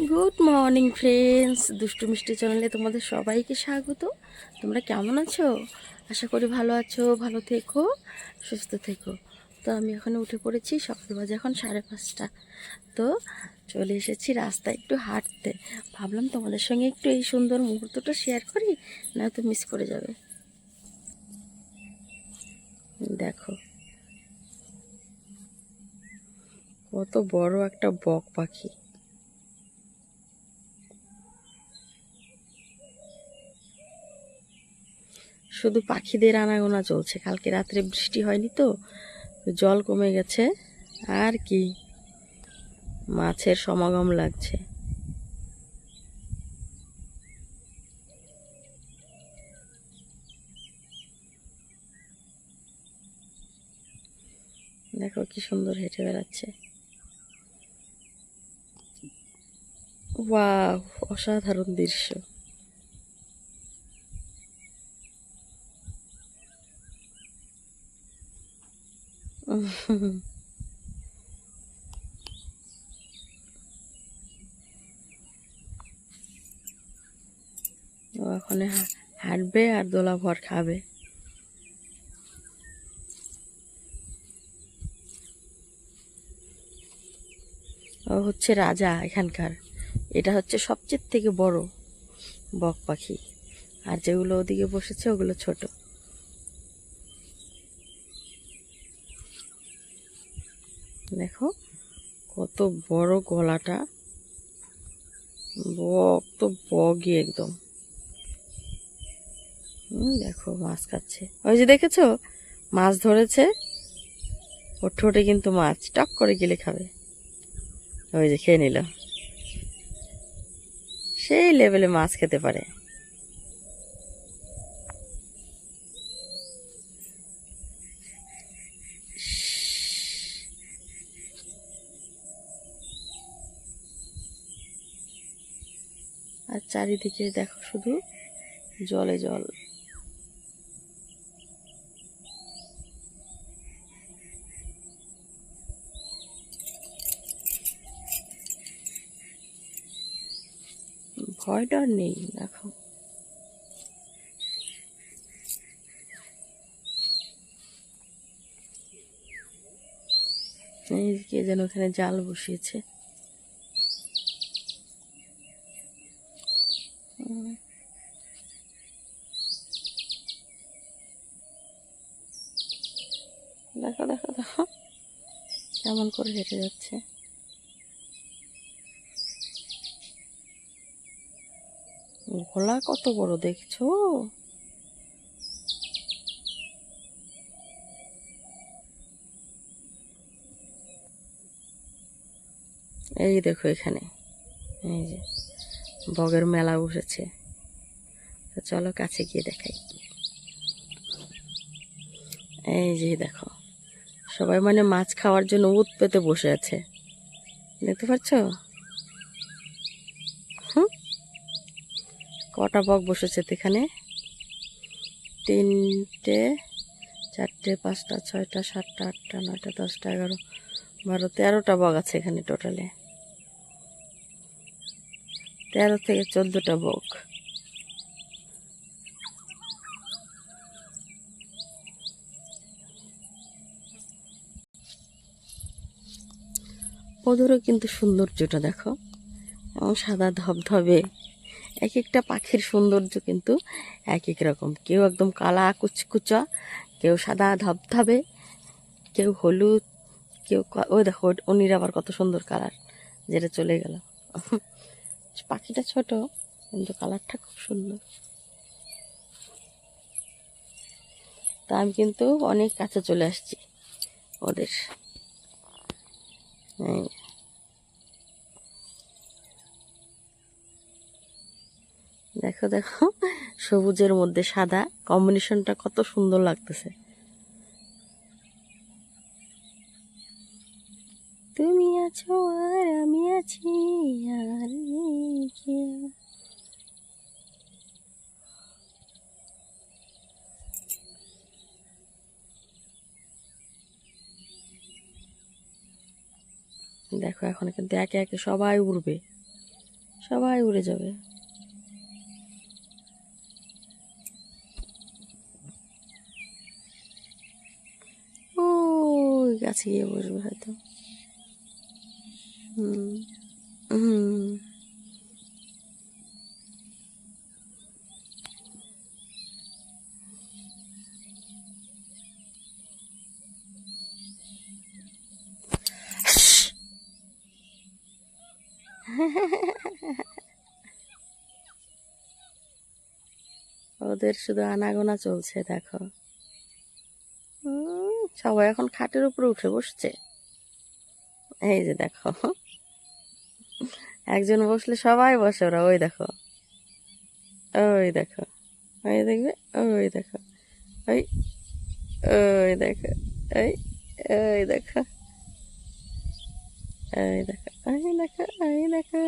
Good morning friends দুষ্টু মিষ্টি চ্যানেলে তোমাদের সবাইকে স্বাগত। তোমরা কেমন আছো? আশা করি ভালো আছো, ভালো থেকো, সুস্থ থেকো। তো আমি এখন উঠে পড়েছি, সকাল বাজে এখন সাড়ে পাঁচটা। তো চলে এসেছি রাস্তায় একটু হাঁটতে। ভাবলাম তোমাদের সঙ্গে একটু এই সুন্দর মুহূর্তটা শেয়ার করি, না তো মিস করে যাবে। দেখো। কত বড় একটা বক পাখি। শুধু পাখিদের আনাগোনা চলছে। কালকে রাত্রে বৃষ্টি হয়নি তো, জল কমে গেছে। আর কি, মাছের সমাগম লাগছে। দেখো কি সুন্দর হেঁটে বেড়াচ্ছে। ওয়াও, অসাধারণ দৃশ্য উম, ও এখন হা- হাঁটবে আর দোলা ভর খাবে। হচ্ছে রাজা এখানকার। এটা হচ্ছে সবচেয়ে থেকে বড় বক পাখি। আর যেগুলো ওদিকে বসেছে, ওগুলো ছোট। দেখো কত বড় গলাটা। বক, তো বগই একদম। দেখো, মাছ খাচ্ছে। ওই যে দেখেছ? মাছ ধরেছে। ওর ঠোঁটে কিন্তু মাছ। টক করে গেলে খাবে। ওই যে খেয়ে নিল। সেই লেভেলে মাছ খেতে পারে। আর চারিদিকে দেখো শুধু জলে জল। ভয় ডর নেই, দেখো। কে যেন ওখানে জাল বসিয়েছে। দেখো দেখো দেখো। কেমন করে হেঁটে যাচ্ছে। ঘোলা কত বড় দেখছ? এই দেখো এখানে। এই যে, বগের মেলা বসেছে। তো চলো কাছে গিয়ে দেখাই। এই যে দেখো, সবাই মানে মাছ খাওয়ার জন্য উত পেতে বসে আছে। দেখতে পাচ্ছ হুম কটা বক বসেছে এখানে? তিনটে, চারটে, পাঁচটা, ছয়টা, সাতটা, আটটা, নয়টা, দশটা, এগারো, বারো, তেরোটা বক আছে এখানে টোটালে। তেরো থেকে চোদ্দোটা বক। ওদেরও কিন্তু সৌন্দর্যটা দেখো। এবং সাদা ধবধবে। এক একটা পাখির সৌন্দর্য কিন্তু এক এক রকম। কেউ একদম কালা, কুচকুচা, কেউ সাদা, ধবধবে, কেউ হলুদ, কেউ ওই দেখো উনির আবার কত সুন্দর কালার, যেটা চলে গেল। পাখিটা ছোট, কিন্তু কালারটা খুব সুন্দর। তা আমি কিন্তু অনেক কাছে চলে আসছি ওদের। এই দেখো দেখো। সবুজের মধ্যে সাদা। কম্বিনেশনটা কত সুন্দর লাগতেছে। তুমি আছো আর আমি আছি, আর দেখো, এখন কিন্তু একে একে সবাই উড়বে। সবাই উড়ে যাবে। গিয়ে বসবে হয়তো। হুম হুম। ওদের শুধু আনাগোনা চলছে দেখো। সবাই এখন খাটের উপরে উঠে বসছে। এই যে দেখো। একজন বসলে সবাই বসে, ওরা ওই দেখো। ওই দেখো। ওই দেখবে, ওই দেখো। ওই ওই দেখো। ওই ওই দেখো। ওই দেখো ওই দেখো ওই দেখো।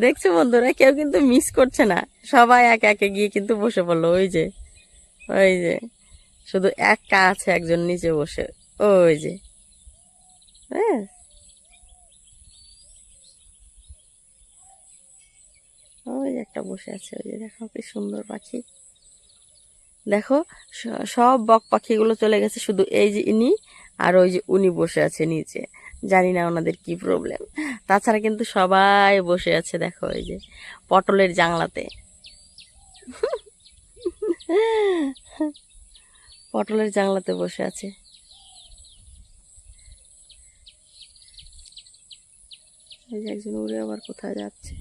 দেখছ বন্ধুরা, কেউ কিন্তু মিস করছে না। সবাই এক একে গিয়ে কিন্তু বসে পড়ল, ওই যে। ওই যে, শুধু একা আছে একজন নিচে বসে, ওই যে। হ্যাঁ। ওই একটা বসে আছে, ওই যে দেখো কি সুন্দর পাখি। দেখো সব বক পাখিগুলো চলে গেছে, শুধু এই যে ইনি আর ওই যে উনি বসে আছে নিচে। জানি না ওনাদের কি প্রবলেম তাছাড়া কিন্তু সবাই বসে আছে, দেখো ওই যে, পটলের জাংলাতে পটলের জাংলাতে বসে আছে। এই যে একজন উড়ে আবার কোথায় যাচ্ছে।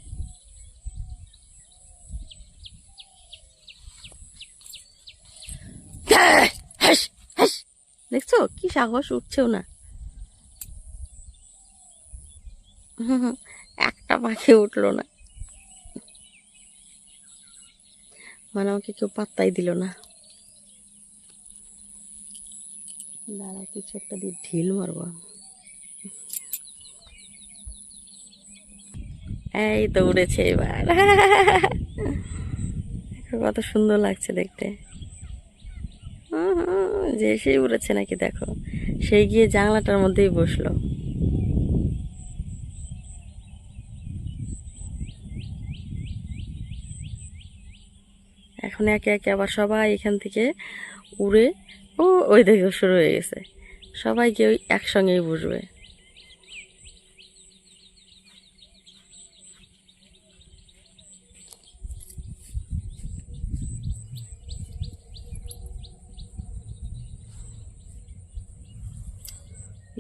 দেখছ? কি সাহস, উঠছেও না। একটা পাখি উঠল না। মানে আমাকে কেউ পাত্তাই দিল না। দাঁড়া, কিছু একটা দিয়ে ঢিল মারবো। এই তো উড়েছে এবার। কত সুন্দর লাগছে দেখতে। যে সেই উড়েছে নাকি দেখো। সেই গিয়ে জানলাটার মধ্যেই বসল। এখন একে একে আবার সবাই এখান থেকে উড়ে ও, ওই দেখে, শুরু হয়ে গেছে। সবাই গিয়ে ওই একসঙ্গেই বসবে।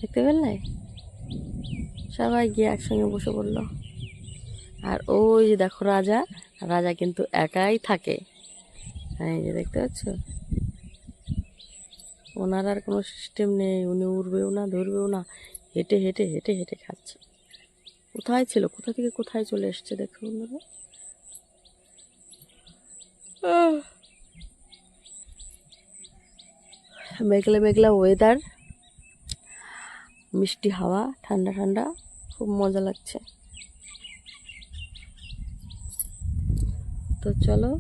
দেখতে পেলে? সবাই গিয়ে একসঙ্গে বসে পড়ল। আর ওই যে দেখো রাজা রাজা কিন্তু একাই থাকে। এই যে দেখতে পাচ্ছ? ওনার আর কোনো সিস্টেম নেই, উনি উড়বেও না, ধরবেও না। হেঁটে হেঁটে হেঁটে হেঁটে খাচ্ছে। কোথায় ছিল? কোথা থেকে কোথায় চলে এসছে দেখো বন্ধুরা মেঘলা মেঘলা ওয়েদার মিষ্টি হাওয়া, ঠান্ডা ঠান্ডা। খুব মজা লাগছে। তো চলো,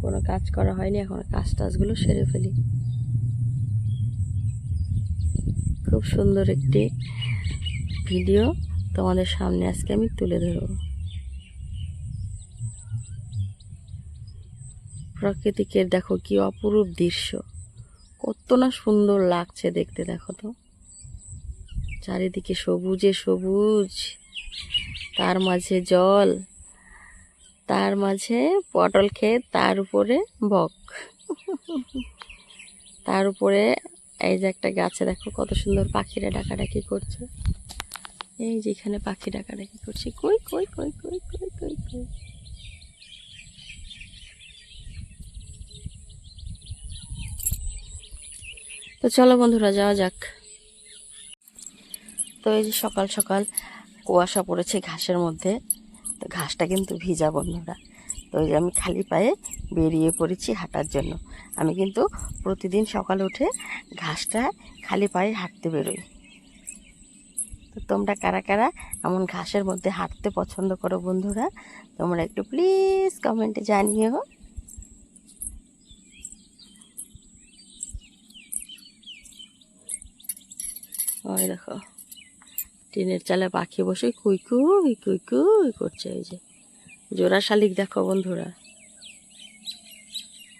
কোনো কাজ করা হয়নি, এখন কাজ টাজগুলো সেরে ফেলি। খুব সুন্দর একটি ভিডিও তোমাদের সামনে আজকে আমি তুলে ধরব। প্রাকৃতিকের দেখো কি অপরূপ দৃশ্য। কত না সুন্দর লাগছে দেখতে, দেখো তো। চারিদিকে সবুজে সবুজ, তার মাঝে জল, তার মাঝে পটল খেয়ে তার উপরে বক। তার উপরে এই যে একটা গাছে দেখো কত সুন্দর পাখিরা ডাকাডাকি করছে। এই যে এখানে পাখি ডাকাডাকি করছে। কই কই কই কই কই কই কই? তো চলো বন্ধুরা, যাওয়া যাক। তো এই যে সকাল সকাল কুয়াশা পড়েছে ঘাসের মধ্যে। তো ঘাসটা কিন্তু ভিজা বন্ধুরা। তো ওই আমি খালি পায়ে বেরিয়ে পড়েছি হাঁটার জন্য। আমি কিন্তু প্রতিদিন সকালে উঠে ঘাসটা খালি পায়ে হাঁটতে বেরোই। তো তোমরা কারা কারা এমন ঘাসের মধ্যে হাঁটতে পছন্দ করো বন্ধুরা, তোমরা একটু প্লিজ কমেন্টে জানিও। ওই দেখো, টিনের চালে পাখি বসে কুই কুই কুই কুই করছে এই যে। জোড়া শালিক দেখো বন্ধুরা।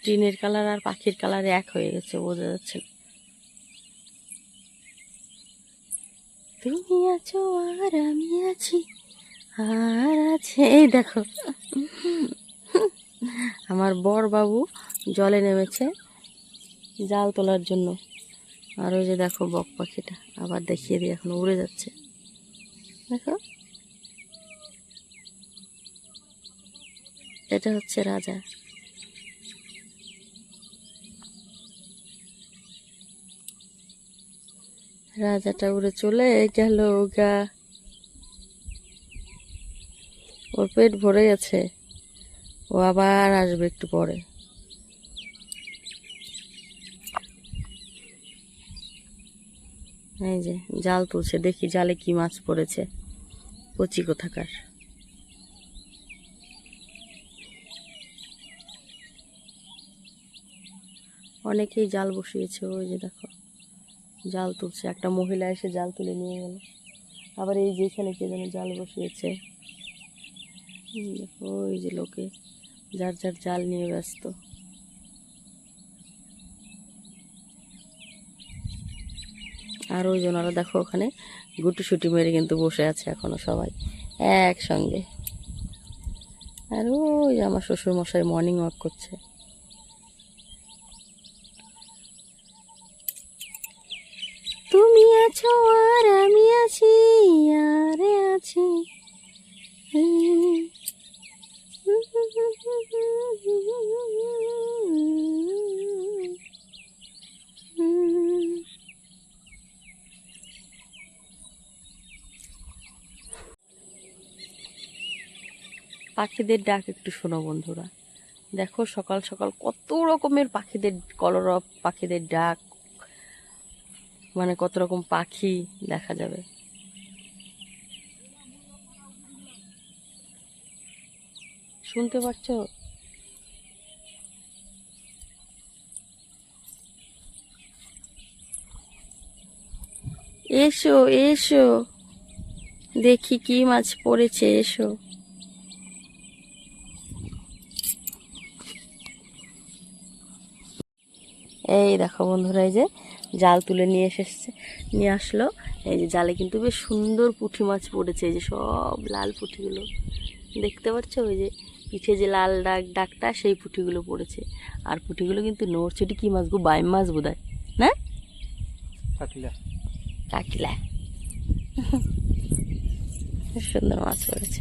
টিনের কালার আর পাখির কালার এক হয়ে গেছে, বোঝা যাচ্ছে। তুমি আছো আর আমি আছি, আর আছে, এই দেখো। আমার বর বাবু জলে নেমেছে জাল তোলার জন্য। আর ওই যে দেখো বক পাখিটা, আবার দেখিয়ে দিই এখন উড়ে যাচ্ছে। দেখো। এটা হচ্ছে রাজা। রাজাটা উড়ে চলে গেল গা। ওর পেট ভরে গেছে। ও আবার আসবে একটু পরে। এই যে জাল তুলছে, দেখি জালে কি মাছ পড়েছে। কচি কোথাকার। অনেকেই জাল বসিয়েছে, ওই যে দেখো। জাল তুলছে, একটা মহিলা এসে জাল তুলে নিয়ে গেল। আবার এই যেখানে কে যেন জাল বসিয়েছে। ওই যে লোকে যার যার জাল নিয়ে ব্যস্ত। আর ওই জনারা দেখো ওখানে গুটি সুটি মেরে কিন্তু বসে আছে এখনও সবাই একসঙ্গে। আর ওই আমার শ্বশুর মশাই মর্নিং ওয়াক করছে তুমি আছো আর আমি আছি, আরে আছি। পাখিদের ডাক একটু শোনো বন্ধুরা। দেখো সকাল সকাল কত রকমের পাখিদের, কলরব পাখিদের ডাক মানে কত রকম পাখি দেখা যাবে। শুনতে পাচ্ছ? এসো এসো। দেখি কি মাছ পড়েছে, এসো। এই দেখো বন্ধুরা, এই যে জাল তুলে নিয়ে এসেছে নিয়ে আসলো। এই যে জালে কিন্তু বেশ সুন্দর পুঁটি মাছ পড়েছে এই যে সব লাল পুঁটিগুলো দেখতে পাচ্ছ? ওই যে পিঠে যে লাল ডাক ডাকটা সেই পুঁটিগুলো পড়েছে। আর পুঁটিগুলো কিন্তু নড়ছে ওটি কী মাছ গো বাইম মাছ বোধ হয় না? কাকিলা। খুব সুন্দর মাছ পড়েছে।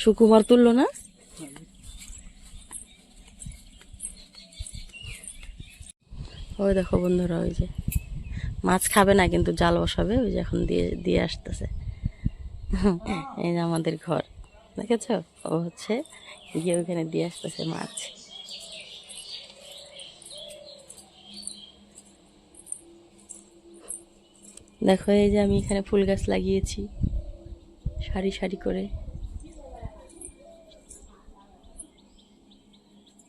সুকুমার তুললো না? ওই দেখো বন্ধুরা, ওই যে মাছ খাবে না, কিন্তু জাল বসাবে, ওই যে এখন দিয়ে দিয়ে আসতেছে। এই যে আমাদের ঘর, দেখেছ? ও হচ্ছে গিয়ে ওইখানে দিয়ে আসতেছে মাছ। দেখো, এই যে আমি এখানে ফুল গাছ লাগিয়েছি, সারি সারি করে।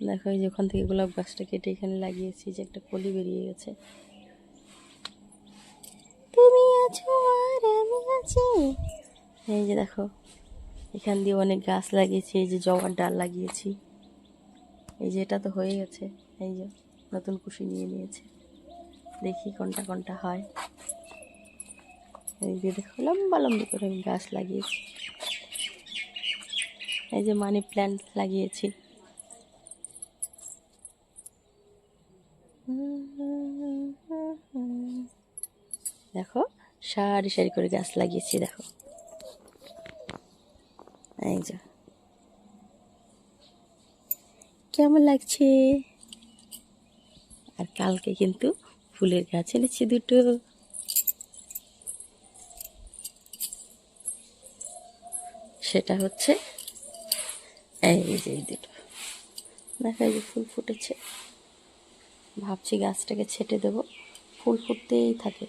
দেখো এই যে ওখান থেকে গোলাপ গাছটা কেটে এখানে লাগিয়েছি যে একটা কলি বেরিয়ে গেছে। তুমি আছো আর আমি আছি। এই যে দেখো এখান দিয়ে অনেক গাছ লাগিয়েছি এই যে জবার ডাল লাগিয়েছি। এই যে এটা তো হয়ে গেছে এই যে নতুন কুশি নিয়ে নিয়েছে। দেখি কোনটা কোনটা হয়। এই যে দেখো লম্বা লম্বি করে আমি গাছ লাগিয়েছি। এই যে মানি প্ল্যান্ট লাগিয়েছি। দেখো, সারি সারি করে গাছ লাগিয়েছি, দেখো। এই যে। কেমন লাগছে? আর কালকে কিন্তু ফুলের গাছ এনেছি দুটো। সেটা হচ্ছে, এই যে, এই দুটো। দেখা যে ফুল ফুটেছে। ভাবছি গাছটাকে ছেটে দেব। ফুল ফুটতেই থাকে।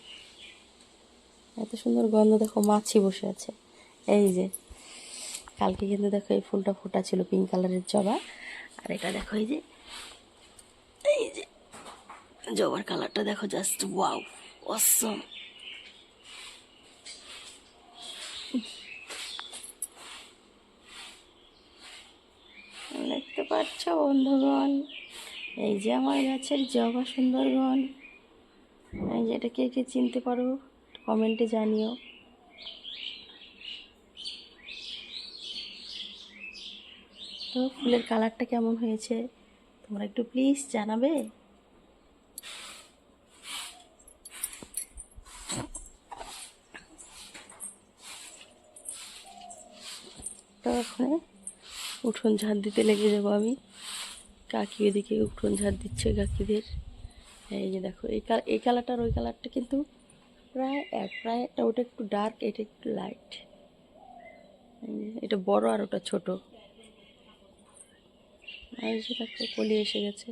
এত সুন্দর গন্ধ, দেখো মাছি বসে আছে। এই যে, কালকে কিন্তু দেখো এই ফুলটা ফোটা ছিল পিঙ্ক কালারের জবা। আর এটা দেখো এই যে এই যে, জবার কালারটা দেখো জাস্ট ওয়াও অসম দেখতে পাচ্ছ বন্ধুগণ? এই যে আমার গাছের জবা সুন্দরগণ এই যে এটা কে কে চিনতে পারো কমেন্টে জানিও। তো ফুলের কালারটা কেমন হয়েছে? তোমরা একটু প্লিজ জানাবে। তো এখন উঠোন ঝাড় দিতে লেগে যাব আমি। কাকি এদিকে উঠোন ঝাড় দিচ্ছে কাকিদের। এই যে দেখো, এই কালার এই কালারটার ওই কালারটা কিন্তু প্রায় এক, প্রায় একটা, ওটা একটু ডার্ক এটা একটু লাইট এটা বড় আর ওটা ছোট। এই যে দেখো, কলি এসে গেছে।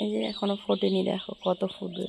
এই যে এখনও ফোটেনি, দেখো কত ফুটবে।